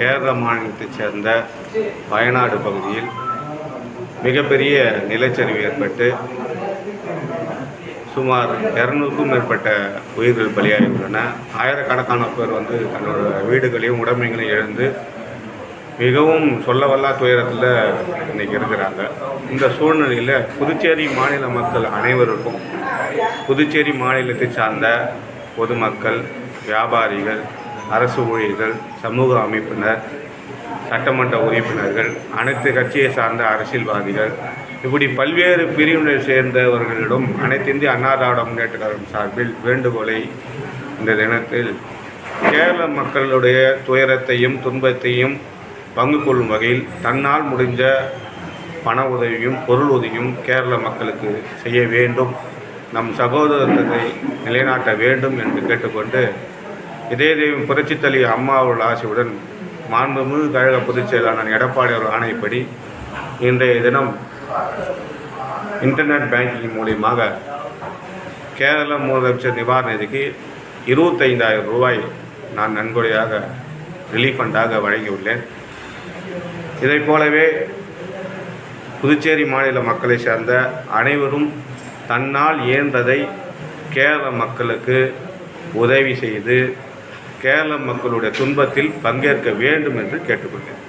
கேரள மாநிலத்தைச் சேர்ந்த வயநாடு பகுதியில் மிகப்பெரிய நிலச்சரிவு ஏற்பட்டு சுமார் இரநூறுக்கும் மேற்பட்ட உயிர்கள் பலியாகியுள்ளன. ஆயிரக்கணக்கான பேர் வந்து தன்னோட வீடுகளையும் உடைமைகளையும் இழந்து மிகவும் சொல்லவல்லா துயரத்தில் இன்றைக்கி இருக்கிறாங்க. இந்த சூழ்நிலையில் புதுச்சேரி மாநில மக்கள் அனைவருக்கும் புதுச்சேரி மாநிலத்தை சார்ந்த பொதுமக்கள் வியாபாரிகள் அரசு ஊழியர்கள் சமூக அமைப்பினர் சட்டமன்ற உறுப்பினர்கள் அனைத்து கட்சியை சார்ந்த அரசியல்வாதிகள் இப்படி பல்வேறு பிரிவினை சேர்ந்தவர்களிடம் அனைத்து இந்திய அண்ணா திராவிட முன்னேற்ற கழகம் சார்பில் வேண்டுகோளை இந்த தினத்தில் கேரள மக்களுடைய துயரத்தையும் துன்பத்தையும் பங்கு கொள்ளும் வகையில் தன்னால் முடிஞ்ச பண உதவியும் பொருள் உதவியும் கேரள மக்களுக்கு செய்ய வேண்டும். நம் சகோதரத்தை நிலைநாட்ட வேண்டும் என்று கேட்டுக்கொண்டு இதே தெய்வம் புரட்சித் அம்மா அவர்கள் ஆசையுடன் மாண்புமிகு கழக பொதுச் செயலாளர் எடப்பாடி அவர்கள் ஆணையப்படி இன்றைய தினம் இன்டர்நெட் பேங்கிங் மூலியமாக கேரள முதலமைச்சர் நிவாரண நிதிக்கு இருபத்தைந்தாயிரம் ரூபாய் நான் நன்கொடையாக ரிலீஃப் ஃபண்டாக வழங்கியுள்ளேன். இதைப் போலவே புதுச்சேரி மாநில மக்களை சேர்ந்த அனைவரும் தன்னால் இயன்றதை கேரள மக்களுக்கு உதவி செய்து கேரள மக்களுடைய துன்பத்தில் பங்கேற்க வேண்டும் என்று கேட்டுக்கொண்டேன்